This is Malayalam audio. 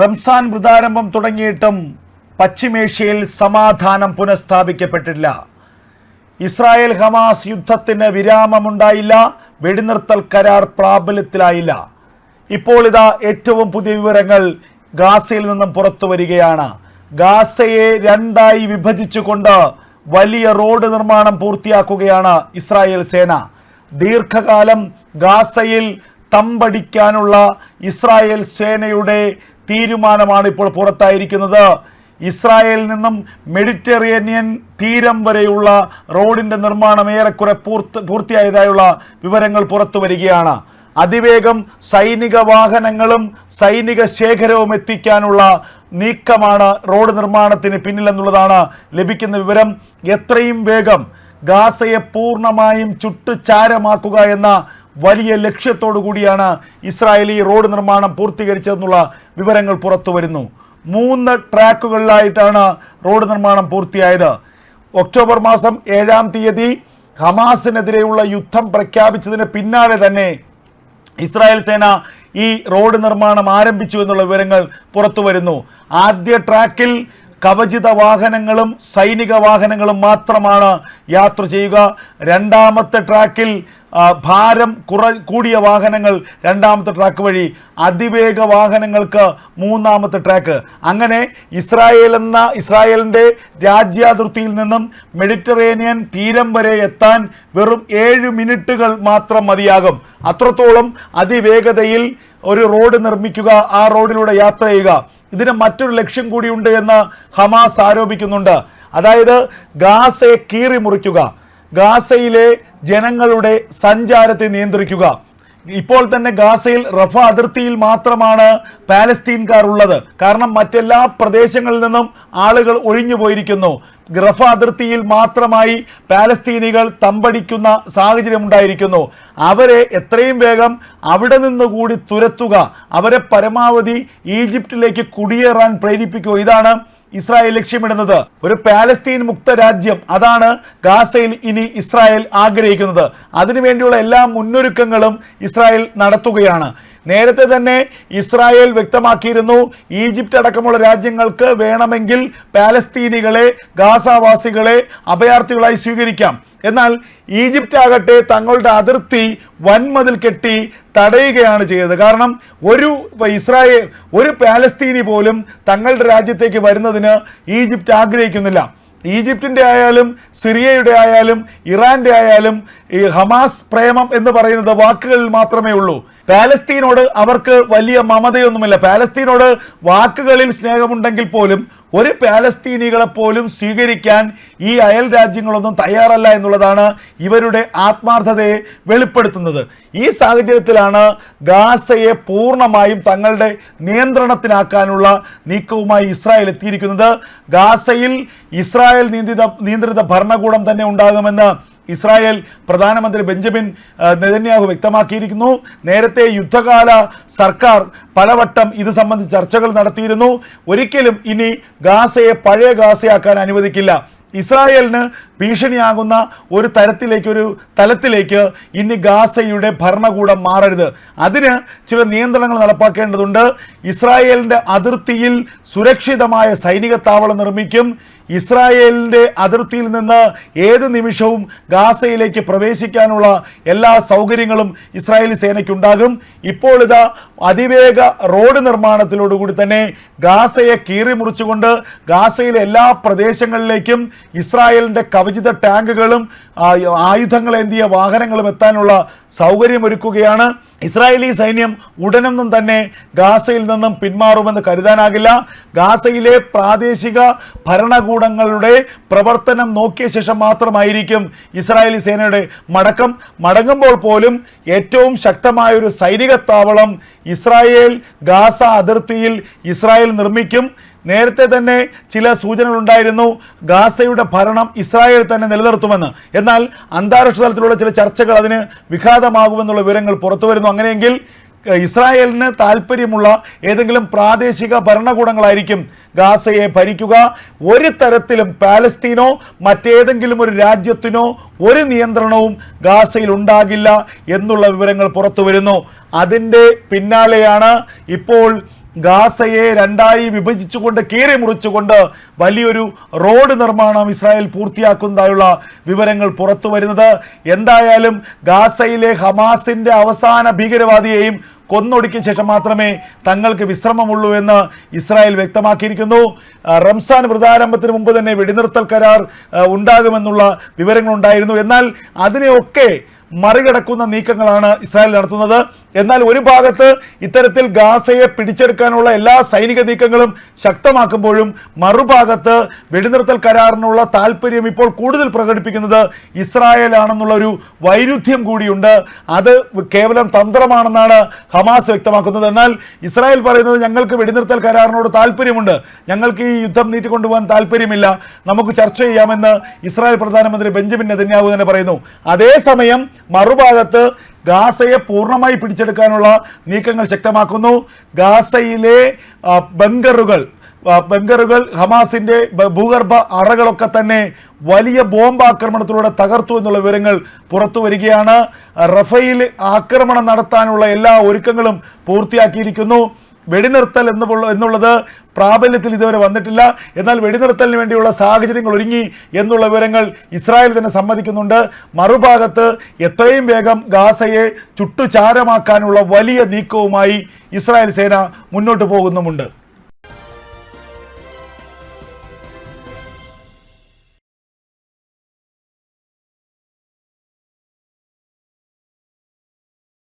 റംസാൻ വൃതാരംഭം തുടങ്ങിയിട്ടും പശ്ചിമേഷ്യയിൽ സമാധാനം പുനഃസ്ഥാപിക്കപ്പെട്ടില്ല. ഇസ്രായേൽ ഹമാസ് യുദ്ധത്തിന് വിരാമമുണ്ടായില്ല വെടിനിർത്തൽ കരാർ പ്രാബല്യത്തിലായില്ല. ഇപ്പോൾ ഇതാ ഏറ്റവും പുതിയ വിവരങ്ങൾ ഗാസയിൽ നിന്നും പുറത്തു വരികയാണ്. ഗാസയെ രണ്ടായി വിഭജിച്ചുകൊണ്ട് വലിയ റോഡ് നിർമ്മാണം പൂർത്തിയാക്കുകയാണ് ഇസ്രായേൽ സേന. ദീർഘകാലം ഗാസയിൽ തമ്പടിക്കാനുള്ള ഇസ്രായേൽ സേനയുടെ തീരുമാനമാണ് ഇപ്പോൾ പുറത്തായിരിക്കുന്നത്. ഇസ്രായേലിൽ നിന്നും മെഡിറ്ററേനിയൻ തീരം വരെയുള്ള റോഡിന്റെ നിർമ്മാണം ഏറെക്കുറെ പൂർത്തി പൂർത്തിയായതായുള്ള വിവരങ്ങൾ പുറത്തു വരികയാണ്. അതിവേഗം സൈനിക വാഹനങ്ങളും സൈനിക ശേഖരവും എത്തിക്കാനുള്ള നീക്കമാണ് റോഡ് നിർമ്മാണത്തിന് പിന്നിലെന്നുള്ളതാണ് ലഭിക്കുന്ന വിവരം. എത്രയും വേഗം ഗാസയെ പൂർണമായും ചുട്ടുചാരമാക്കുക എന്ന വലിയ ലക്ഷ്യത്തോടു കൂടിയാണ് ഇസ്രായേലി റോഡ് നിർമ്മാണം പൂർത്തീകരിച്ചതെന്നുള്ള വിവരങ്ങൾ പുറത്തു വരുന്നു. മൂന്ന് ട്രാക്കുകളിലായിട്ടാണ് റോഡ് നിർമ്മാണം പൂർത്തിയായത്. ഒക്ടോബർ മാസം ഏഴാം തീയതി ഹമാസിനെതിരെയുള്ള യുദ്ധം പ്രഖ്യാപിച്ചതിന് പിന്നാലെ തന്നെ ഇസ്രായേൽ സേന ഈ റോഡ് നിർമ്മാണം ആരംഭിച്ചു എന്നുള്ള വിവരങ്ങൾ പുറത്തു വരുന്നു. ആദ്യ ട്രാക്കിൽ കവചിത വാഹനങ്ങളും സൈനിക വാഹനങ്ങളും മാത്രമാണ് യാത്ര ചെയ്യുക. രണ്ടാമത്തെ ട്രാക്കിൽ ഭാരം കുറ കൂടിയ വാഹനങ്ങൾ രണ്ടാമത്തെ ട്രാക്ക് വഴി അതിവേഗ വാഹനങ്ങൾക്ക് മൂന്നാമത്തെ ട്രാക്ക്. അങ്ങനെ ഇസ്രായേൽ എന്ന ഇസ്രായേലിന്റെ രാജ്യാതിർത്തിയിൽ നിന്നും മെഡിറ്ററേനിയൻ തീരം വരെ എത്താൻ വെറും ഏഴ് മിനിറ്റുകൾ മാത്രം മതിയാകും. അത്രത്തോളം അതിവേഗതയിൽ ഒരു റോഡ് നിർമ്മിക്കുക ആ റോഡിലൂടെ യാത്ര ചെയ്യുക. ഇതിന് മറ്റൊരു ലക്ഷ്യം കൂടിയുണ്ട് എന്ന് ഹമാസ് ആരോപിക്കുന്നുണ്ട്. അതായത് ഗാസയെ കീറി മുറിക്കുക ഗാസയിലെ ജനങ്ങളുടെ സഞ്ചാരത്തെ നിയന്ത്രിക്കുക. ഇപ്പോൾ തന്നെ ഗാസയിൽ റഫ അതിർത്തിയിൽ മാത്രമാണ് പാലസ്തീൻകാർ ഉള്ളത് കാരണം മറ്റെല്ലാ പ്രദേശങ്ങളിൽ നിന്നും ആളുകൾ ഒഴിഞ്ഞു പോയിരിക്കുന്നു റഫ അതിർത്തിയിൽ മാത്രമായി പാലസ്തീനികൾ തമ്പടിക്കുന്ന സാഹചര്യം ഉണ്ടായിരിക്കുന്നു. അവരെ എത്രയും വേഗം അവിടെ നിന്ന് കൂടി തുരത്തുക. അവരെ പരമാവധി ഈജിപ്തിലേക്ക് കുടിയേറാൻ പ്രേരിപ്പിക്കുക. ഇതാണ് ഇസ്രായേൽ ലക്ഷ്യമിടുന്നത്. ഒരു പാലസ്തീൻ മുക്ത രാജ്യം. അതാണ് ഗാസയിൽ ഇനി ഇസ്രായേൽ ആഗ്രഹിക്കുന്നത്. അതിനുവേണ്ടിയുള്ള എല്ലാ മുന്നൊരുക്കങ്ങളും ഇസ്രായേൽ നടത്തുകയാണ്. നേരത്തെ തന്നെ ഇസ്രായേൽ വ്യക്തമാക്കിയിരുന്നു. ഈജിപ്റ്റ് അടക്കമുള്ള രാജ്യങ്ങൾക്ക് വേണമെങ്കിൽ പാലസ്തീനികളെ ഗാസാവാസികളെ അഭയാർത്ഥികളായി സ്വീകരിക്കാം. എന്നാൽ ഈജിപ്റ്റ് ആകട്ടെ തങ്ങളുടെ അതിർത്തി വൻമതിൽ കെട്ടി തടയുകയാണ് ചെയ്തത്. കാരണം ഒരു ഇസ്രായേൽ ഒരു പാലസ്തീനി പോലും തങ്ങളുടെ രാജ്യത്തേക്ക് വരുന്നതിന് ഈജിപ്റ്റ് ആഗ്രഹിക്കുന്നില്ല. ഈജിപ്തിന്റെ ആയാലും സിറിയയുടെ ആയാലും ഇറാന്റെ ആയാലും ഈ ഹമാസ് പ്രേമം എന്ന് പറയുന്നത് വാക്കുകളിൽ മാത്രമേ ഉള്ളൂ. പാലസ്തീനോട് അവർക്ക് വലിയ മമതയൊന്നുമില്ല. പാലസ്തീനോട് വാക്കുകളിൽ സ്നേഹമുണ്ടെങ്കിൽ പോലും ഒരു പാലസ്തീനികളെ പോലും സ്വീകരിക്കാൻ ഈ അയൽ രാജ്യങ്ങളൊന്നും തയ്യാറല്ല എന്നുള്ളതാണ് ഇവരുടെ ആത്മാർത്ഥതയെ വെളിപ്പെടുത്തുന്നത്. ഈ സാഹചര്യത്തിലാണ് ഗാസയെ പൂർണമായും തങ്ങളുടെ നിയന്ത്രണത്തിനാക്കാനുള്ള നീക്കവുമായി ഇസ്രായേൽ എത്തിയിരിക്കുന്നത്. ഗാസയിൽ ഇസ്രായേൽ നിയന്ത്രിത നിയന്ത്രിത ഭരണകൂടം തന്നെ ഉണ്ടാകുമെന്ന് ഇസ്രായേൽ പ്രധാനമന്ത്രി ബെഞ്ചമിൻ നെതന്യാഹു വ്യക്തമാക്കിയിരിക്കുന്നു. നേരത്തെ യുദ്ധകാല സർക്കാർ പലവട്ടം ഇത് സംബന്ധിച്ച് ചർച്ചകൾ നടത്തിയിരുന്നു. ഒരിക്കലും ഇനി ഗാസയെ പഴയ ഗാസയാക്കാൻ അനുവദിക്കില്ല. ഇസ്രായേലിന് ഭീഷണിയാകുന്ന ഒരു തരത്തിലേക്ക് ഒരു തലത്തിലേക്ക് ഇനി ഗാസയുടെ ഭരണകൂടം മാറരുത്. അതിന് ചില നിയന്ത്രണങ്ങൾ നടപ്പാക്കേണ്ടതുണ്ട്. ഇസ്രായേലിന്റെ അതിർത്തിയിൽ സുരക്ഷിതമായ സൈനിക താവളം നിർമ്മിക്കും. ഇസ്രായേലിന്റെ അതിർത്തിയിൽ നിന്ന് ഏത് നിമിഷവും ഗാസയിലേക്ക് പ്രവേശിക്കാനുള്ള എല്ലാ സൗകര്യങ്ങളും ഇസ്രായേൽ സേനയ്ക്കുണ്ടാകും. ഇപ്പോൾ അതിവേഗ റോഡ് നിർമ്മാണത്തിലോടുകൂടി തന്നെ ഗാസയെ കീറി മുറിച്ചുകൊണ്ട് ഗാസയിലെ എല്ലാ പ്രദേശങ്ങളിലേക്കും ഇസ്രായേലിന്റെ കവചിത ടാങ്കുകളും ആയുധങ്ങളേന്തിയ വാഹനങ്ങളും എത്താനുള്ള സൗകര്യമൊരുക്കുകയാണ്. ഇസ്രായേലി സൈന്യം ഉടനൊന്നും തന്നെ ഗാസയിൽ നിന്നും പിന്മാറുമെന്ന് കരുതാനാകില്ല. ഗാസയിലെ പ്രാദേശിക ഭരണകൂടങ്ങളുടെ പ്രവർത്തനം നോക്കിയ ശേഷം മാത്രമായിരിക്കും ഇസ്രായേലി സേനയുടെ മടക്കം. മടങ്ങുമ്പോൾ പോലും ഏറ്റവും ശക്തമായ ഒരു സൈനിക താവളം ഇസ്രായേൽ ഗാസ അതിർത്തിയിൽ ഇസ്രായേൽ നിർമ്മിക്കും. നേരത്തെ തന്നെ ചില സൂചനകൾ ഉണ്ടായിരുന്നു ഗാസയുടെ ഭരണം ഇസ്രായേൽ തന്നെ നിലനിർത്തുമെന്ന്. എന്നാൽ അന്താരാഷ്ട്ര തലത്തിലുള്ള ചില ചർച്ചകൾ അതിന് വിഘാതമാകുമെന്നുള്ള വിവരങ്ങൾ പുറത്തു വരുന്നു. അങ്ങനെയെങ്കിൽ ഇസ്രായേലിന് താല്പര്യമുള്ള ഏതെങ്കിലും പ്രാദേശിക ഭരണകൂടങ്ങളായിരിക്കും ഗാസയെ ഭരിക്കുക. ഒരു തരത്തിലും പാലസ്തീനോ മറ്റേതെങ്കിലും ഒരു രാജ്യത്തിനോ ഒരു നിയന്ത്രണവും ഗാസയിൽ ഉണ്ടാകില്ല എന്നുള്ള വിവരങ്ങൾ പുറത്തു വരുന്നു. അതിന്റെ പിന്നാലെയാണ് ഇപ്പോൾ ഗാസയെ രണ്ടായി വിഭജിച്ചുകൊണ്ട് കീറി മുറിച്ചുകൊണ്ട് വലിയൊരു റോഡ് നിർമ്മാണം ഇസ്രായേൽ പൂർത്തിയാക്കുന്നതായുള്ള വിവരങ്ങൾ പുറത്തു വരുന്നത്. എന്തായാലും ഗാസയിലെ ഹമാസിന്റെ അവസാന ഭീകരവാദിയെയും കൊന്നൊടുക്കിയ ശേഷം മാത്രമേ തങ്ങൾക്ക് വിശ്രമമുള്ളൂ എന്ന് ഇസ്രായേൽ വ്യക്തമാക്കിയിരിക്കുന്നു. റംസാൻ വ്രതാരംഭത്തിന് മുമ്പ് തന്നെ വെടിനിർത്തൽ കരാർ ഉണ്ടാകുമെന്നുള്ള വിവരങ്ങളുണ്ടായിരുന്നു. എന്നാൽ അതിനെയൊക്കെ മറികടക്കുന്ന നീക്കങ്ങളാണ് ഇസ്രായേൽ നടത്തുന്നത്. എന്നാൽ ഒരു ഭാഗത്ത് ഇത്തരത്തിൽ ഗാസയെ പിടിച്ചെടുക്കാനുള്ള എല്ലാ സൈനിക നീക്കങ്ങളും ശക്തമാക്കുമ്പോഴും മറുഭാഗത്ത് വെടിനിർത്തൽ കരാറിനുള്ള താല്പര്യം ഇപ്പോൾ കൂടുതൽ പ്രകടിപ്പിക്കുന്നത് ഇസ്രായേലാണെന്നുള്ള ഒരു വൈരുദ്ധ്യം കൂടിയുണ്ട്. അത് കേവലം തന്ത്രമാണെന്നാണ് ഹമാസ് വ്യക്തമാക്കുന്നത്. എന്നാൽ ഇസ്രായേൽ പറയുന്നത് ഞങ്ങൾക്ക് വെടിനിർത്തൽ കരാറിനോട് താല്പര്യമുണ്ട് ഞങ്ങൾക്ക് ഈ യുദ്ധം നീട്ടിക്കൊണ്ടുപോകാൻ താല്പര്യമില്ല നമുക്ക് ചർച്ച ചെയ്യാമെന്ന് ഇസ്രായേൽ പ്രധാനമന്ത്രി ബെഞ്ചമിൻ നെതന്യാഹു തന്നെ പറയുന്നു. അതേസമയം മറുഭാഗത്ത് ഗാസയെ പൂർണമായി പിടിച്ചെടുക്കാനുള്ള നീക്കങ്ങൾ ശക്തമാക്കുന്നു. ഗാസയിലെ ബങ്കറുകൾ ബങ്കറുകൾ ഹമാസിന്റെ ഭൂഗർഭ അറകളൊക്കെ തന്നെ വലിയ ബോംബ് ആക്രമണത്തിലൂടെ തകർത്തു എന്നുള്ള വിവരങ്ങൾ പുറത്തു വരികയാണ്. റഫയിൽ ആക്രമണം നടത്താനുള്ള എല്ലാ ഒരുക്കങ്ങളും പൂർത്തിയാക്കിയിരിക്കുന്നു. വെടിനിർത്തൽ എന്നുള്ള എന്നുള്ളത് പ്രാബല്യത്തിൽ ഇതുവരെ വന്നിട്ടില്ല. എന്നാൽ വെടിനിർത്തലിന് വേണ്ടിയുള്ള സാഹചര്യങ്ങൾ ഒരുങ്ങി എന്നുള്ള വിവരങ്ങൾ ഇസ്രായേൽ തന്നെ സമ്മതിക്കുന്നുണ്ട്. മറുഭാഗത്ത് എത്രയും വേഗം ഗാസയെ ചുട്ടുചാരമാക്കാനുള്ള വലിയ നീക്കവുമായി ഇസ്രായേൽ സേന മുന്നോട്ട് പോകുന്നുമുണ്ട്.